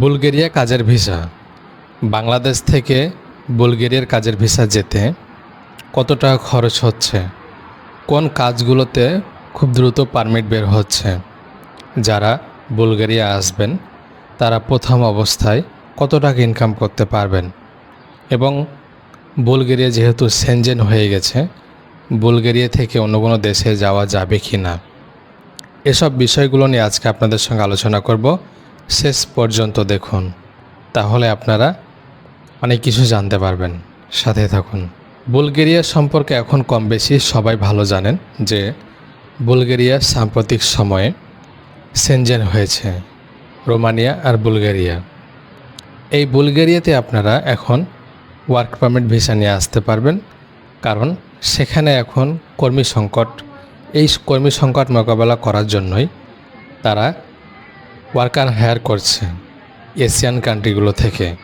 Bulgaria কাজের visa. Bangladesh থেকে বুলগেরিয়ার কাজের ভিসা যেতে কত টাকা খরচ হচ্ছে? কোন কাজগুলোতে খুব দ্রুত পারমিট বের হচ্ছে? যারা বুলগেরিয়া আসবেন, তারা প্রথম অবস্থায় কত টাকা ইনকাম করতে পারবেন? এবং বুলগেরিয়া যেহেতু সেনজেন হয়ে গেছে, বুলগেরিয়া থেকে অন্য কোনো দেশে যাওয়া যাবে কি না এসব বিষয়গুলো নিয়ে আজকে আপনাদের সঙ্গে আলোচনা করব। শেষ পর্যন্ত দেখুন। তাহলে আপনারা অনেক কিছু জানতে পারবেন। সাথে থাকুন। বুলগেরিয়া সম্পর্কে এখন কম বেশি সবাই ভালো জানেন যে বুলগেরিয়া সাম্প্রতিক সময়ে সেনজেন হয়েছে, রোমানিয়া আর বুলগেরিয়া। এই বুলগেরিয়াতে আপনারা এখন ওয়ার্ক পারমিট ভিসা নিয়ে আসতে পারবেন, কারণ সেখানে এখন কর্মী সংকট, এই কর্মী সংকট মোকাবেলা করার জন্যই তারা ওয়ার্কার হায়ার করছে এশিয়ান কান্ট্রিগুলো থেকে।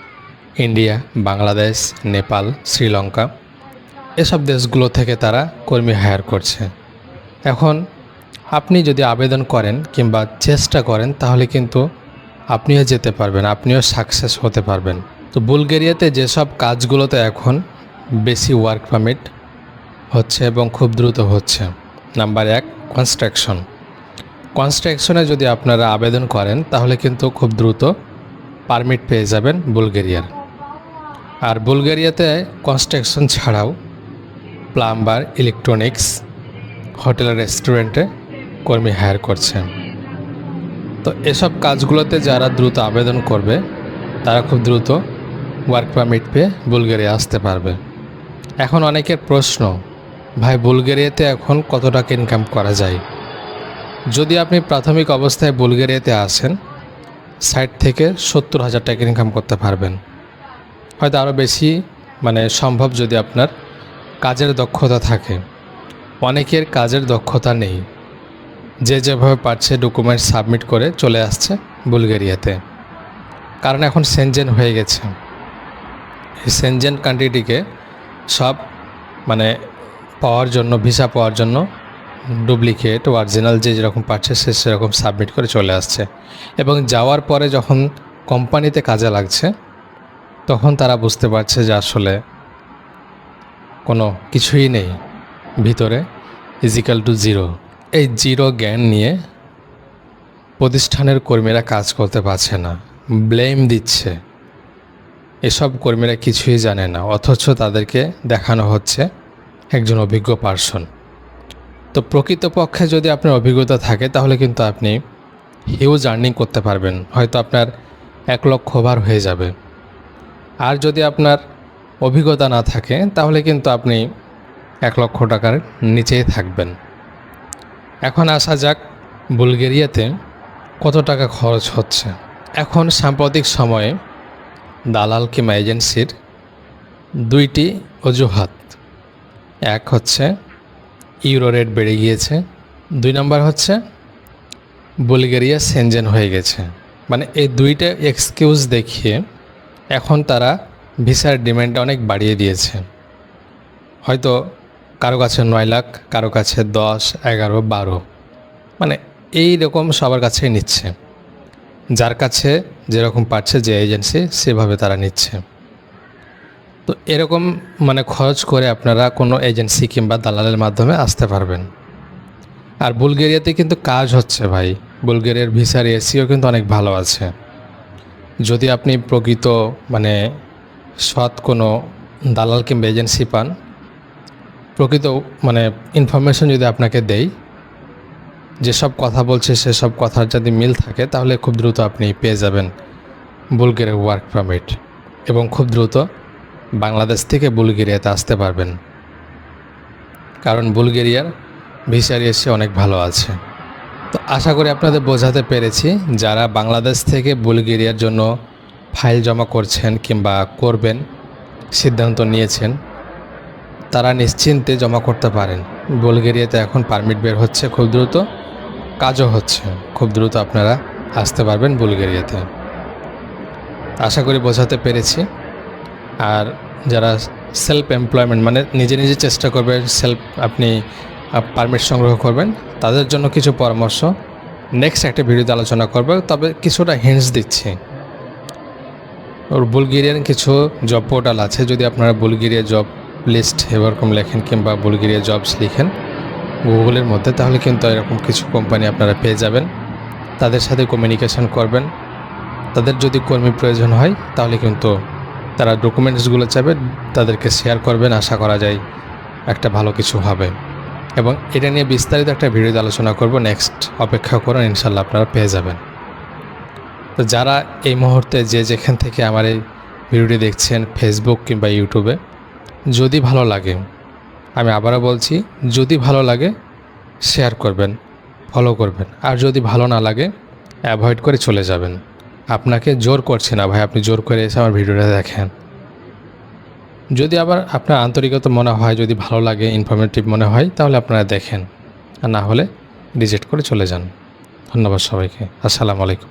ইন্ডিয়া, বাংলাদেশ, নেপাল, শ্রীলঙ্কা, এসব দেশগুলো থেকে তারা কর্মী হায়ার করছে। এখন আপনি যদি আবেদন করেন কিংবা চেষ্টা করেন, তাহলে কিন্তু আপনিও যেতে পারবেন, আপনিও সাকসেস হতে পারবেন। তো বুলগেরিয়াতে যেসব কাজগুলোতে এখন বেশি ওয়ার্ক পারমিট হচ্ছে এবং খুব দ্রুত হচ্ছে। নাম্বার এক, কনস্ট্রাকশন। কনস্ট্রাকশনে যদি আপনারা আবেদন করেন, তাহলে কিন্তু খুব দ্রুত পারমিট পেয়ে যাবেন বুলগেরিয়ার। আর বুলগেরিয়াতে কনস্ট্রাকশন ছাড়াও প্লাম্বার ইলেকট্রনিক্স হোটেল রেস্টুরেন্টে কর্মী হায়ার করছেন। তো এসব কাজগুলোতে যারা দ্রুত আবেদন করবে, তারা খুব দ্রুত ওয়ার্ক পারমিট পেয়ে বুলগেরিয়া আসতে পারবে। এখন অনেকের প্রশ্ন, ভাই, বুলগেরিয়াতে এখন কত টাকা ইনকাম করা যায়? যদি আপনি প্রাথমিক অবস্থায় বুলগেরিয়াতে আসেন ষাট থেকে সত্তর হাজার টাকা ইনকাম করতে পারবেন। হয়তো আরও বেশি মানে সম্ভব যদি আপনার কাজের দক্ষতা থাকে। অনেকের কাজের দক্ষতা নেই। যে যেভাবে পারছে ডকুমেন্ট সাবমিট করে চলে আসছে বুলগেরিয়াতে। কারণ এখন সেনজেন হয়ে গেছে। সেনজেন কান্ট্রিটিকে সব মানে পাওয়ার জন্য ভিসা পাওয়ার জন্য ডুপ্লিকেট অরিজিনাল যে যেরকম পাচ্ছে সে সেরকম সাবমিট করে চলে আসছে। এবং যাওয়ার পরে যখন কোম্পানিতে কাজে লাগছে, তখন তারা বুঝতে পারছে যে আসলে কোনো কিছুই নেই ভিতরে ইজিক্যাল টু জিরো এই জিরো জ্ঞান নিয়ে প্রতিষ্ঠানের কর্মীরা কাজ করতে পারছে না ব্লেম দিচ্ছে। এসব কর্মীরা কিছুই জানে না, অথচ তাদেরকে দেখানো হচ্ছে একজন অভিজ্ঞ পার্সন তো প্রকৃতপক্ষে যদি আপনার অভিজ্ঞতা থাকে, তাহলে কিন্তু আপনি হিউজ আর্নিং করতে পারবেন। হয়তো আপনার এক লক্ষ বার হয়ে যাবে। আর যদি আপনার অভিজ্ঞতা না থাকে, তাহলে কিন্তু আপনি এক লক্ষ টাকার নিচেই থাকবেন। এখন আসা যাক বুলগেরিয়াতে কত টাকা খরচ হচ্ছে। এখন সাম্প্রতিক সময়ে দালাল কিমা এজেন্সির দুইটি অজুহাত। এক হচ্ছে ইউরো রেট বেড়ে গিয়েছে। দুই নম্বর হচ্ছে, বুলগেরিয়া সেনজেন হয়ে গেছে। মানে এই দুইটা এক্সকিউজ দেখিয়ে এখন তারা ভিসার ডিমান্ড অনেক বাড়িয়ে দিয়েছে। হয়তো কারও কাছে নয় লাখ, কারও কাছে দশ, এগারো, বারো। মানে এই রকম সবার কাছেই নিচ্ছে। যার কাছে যেরকম পাচ্ছে যে এজেন্সি সেভাবে তারা নিচ্ছে। তো এরকম মানে খরচ করে আপনারা কোনো এজেন্সি কিংবা দালালের মাধ্যমে আসতে পারবেন। আর বুলগেরিয়াতে কিন্তু কাজ হচ্ছে ভাই। বুলগেরিয়ার ভিসার এসিও কিন্তু অনেক ভালো আছে। যদি আপনি প্রকৃত মানে সৎ কোনো দালাল কিংবা এজেন্সি পান, প্রকৃত মানে ইনফরমেশন যদি আপনাকে দেই, যেসব কথা বলছে সেসব কথার যদি মিল থাকে, তাহলে খুব দ্রুত আপনি পেয়ে যাবেন বুলগেরিয়ার ওয়ার্ক পারমিট। এবং খুব দ্রুত বাংলাদেশ থেকে বুলগেরিয়াতে আসতে পারবেন। কারণ বুলগেরিয়ার ভিসার এসে অনেক ভালো আছে। তো আশা করি আপনাদের বোঝাতে পেরেছি যারা বাংলাদেশ থেকে বুলগেরিয়ার জন্য ফাইল জমা করছেন কিংবা করবেন, সিদ্ধান্ত নিয়েছেন, তারা নিশ্চিন্তে জমা করতে পারেন। বুলগেরিয়াতে এখন পারমিট বের হচ্ছে খুব দ্রুত, কাজও হচ্ছে, খুব দ্রুত আপনারা আসতে পারবেন বুলগেরিয়াতে। আশা করি বোঝাতে পেরেছি। আর যারা সেলফ এমপ্লয়মেন্ট মানে নিজে নিজে চেষ্টা করবেন সেলফ আপনি পারমিট সংগ্রহ করবেন, তাদের জন্য কিছু পরামর্শ। নেক্সট একটা ভিডিওতে আলোচনা করবে, তবে কিছুটা হিন্টস দিচ্ছি। ওর বুলগেরিয়ান কিছু জব পোর্টাল আছে, যদি আপনারা বুলগেরিয়া জব লিস্ট এরকম লেখেন কিংবা বুলগেরিয়া জবস লিখেন গুগলের মধ্যে, তাহলে কিন্তু এরকম কিছু কোম্পানি আপনারা পেয়ে যাবেন। তাদের সাথে কমিউনিকেশন করবেন। তাদের যদি কর্মী প্রয়োজন হয়, তাহলে কিন্তু তারা ডকুমেন্টসগুলো চাবে তাদেরকে শেয়ার করবেন, আশা করা যায় একটা ভালো কিছু হবে। এবং এটা নিয়ে বিস্তারিত একটা ভিডিওতে আলোচনা করব নেক্সট অপেক্ষা করুন ইনশাল্লাহ আপনারা পেয়ে যাবেন। তো যারা এই মুহূর্তে যে যেখান থেকে আমার এই ভিডিওটি দেখছেন ফেসবুক কিংবা ইউটিউবে যদি ভালো লাগে, আমি আবারও বলছি, যদি ভালো লাগে শেয়ার করবেন ফলো করবেন। আর যদি ভালো না লাগে অ্যাভয়েড করে চলে যাবেন। আপনাকে জোর করছে না ভাই, আপনি জোর করে এসে আমার ভিডিওটা দেখেন। যদি আবার আপনার আন্তরিকতা মনে হয়, যদি ভালো লাগে ইনফরমেটিভ মনে হয়, তাহলে আপনারা দেখেন। আর না হলে রিজেক্ট করে চলে যান। ধন্যবাদ সবাইকে। আসসালামু আলাইকুম।